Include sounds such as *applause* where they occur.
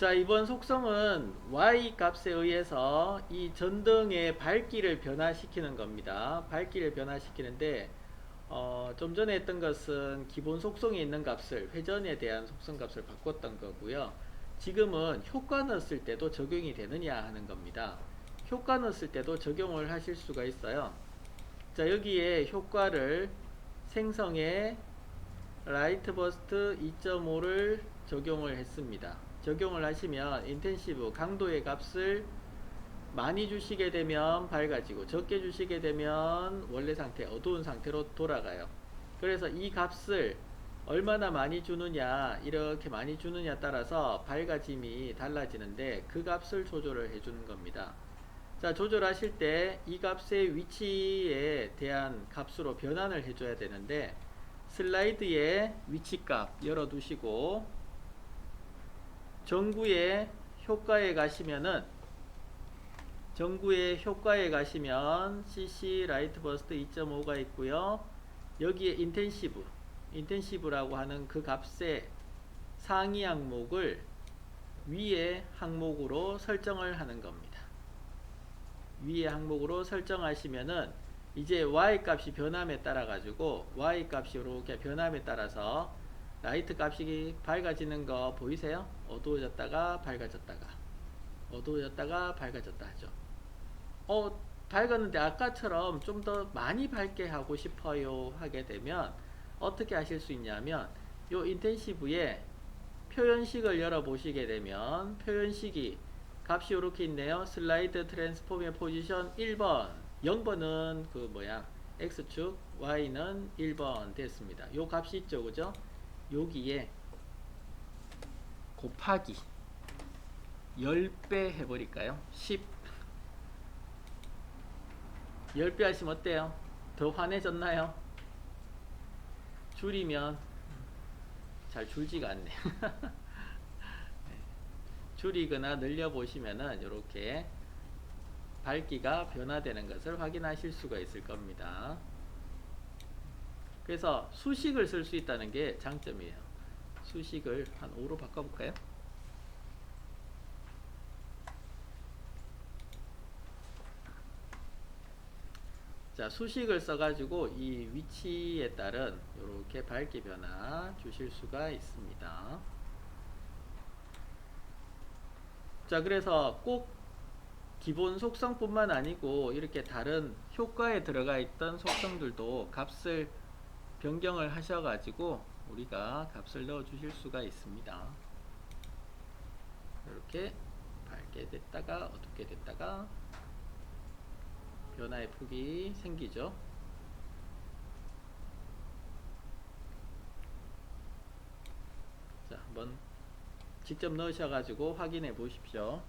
자 이번 속성은 y 값에 의해서 이 전등의 밝기를 변화시키는 겁니다. 밝기를 변화시키는데 어, 좀 전에 했던 것은 기본 속성에 있는 값을 회전에 대한 속성 값을 바꿨던 거고요. 지금은 효과 넣었을 때도 적용이 되느냐 하는 겁니다. 효과 넣었을 때도 적용을 하실 수가 있어요. 자 여기에 효과를 생성에 라이트 버스트 2.5를 적용을 했습니다. 적용을 하시면 인텐시브 강도의 값을 많이 주시게 되면 밝아지고 적게 주시게 되면 원래 상태 어두운 상태로 돌아가요. 그래서 이 값을 얼마나 많이 주느냐 이렇게 많이 주느냐 따라서 밝아짐이 달라지는데 그 값을 조절을 해주는 겁니다. 자 조절하실 때 이 값의 위치에 대한 값으로 변환을 해줘야 되는데 슬라이드의 위치값 열어두시고 정구의 효과에 가시면은 정구의 효과에 가시면 CC 라이트 버스트 2.5가 있고요. 여기에 인텐시브, 인텐시브라고 하는 그 값의 상위 항목을 위에 항목으로 설정을 하는 겁니다. 위에 항목으로 설정하시면은 이제 y 값이 변함에 따라 가지고 y 값이 이렇게 변함에 따라서 라이트 값이 밝아지는 거 보이세요? 어두워졌다가 밝아졌다가 어두워졌다가 밝아졌다 하죠. 어 밝았는데 아까처럼 좀 더 많이 밝게 하고 싶어요 하게 되면 어떻게 하실 수 있냐면 요 인텐시브에 표현식을 열어 보시게 되면 표현식이 값이 이렇게 있네요. 슬라이드 트랜스폼의 포지션 1번 0번은 그 뭐야 x축 y는 1번 됐습니다. 요 값이 있죠 그죠? 여기에 곱하기 10배 해버릴까요? 10 10배 하시면 어때요? 더 환해졌나요? 줄이면 잘 줄지가 않네. *laughs* 줄이거나 늘려 보시면은 이렇게 밝기가 변화되는 것을 확인하실 수가 있을 겁니다. 그래서 수식을 쓸 수 있다는 게 장점이에요. 수식을 한 5로 바꿔볼까요? 자, 수식을 써가지고 이 위치에 따른 이렇게 밝기 변화 주실 수가 있습니다. 자, 그래서 꼭 기본 속성뿐만 아니고 이렇게 다른 효과에 들어가 있던 속성들도 값을 변경을 하셔가지고 우리가 값을 넣어 주실 수가 있습니다. 이렇게 밝게 됐다가 어둡게 됐다가 변화의 폭이 생기죠. 자, 한번 직접 넣으셔가지고 확인해 보십시오.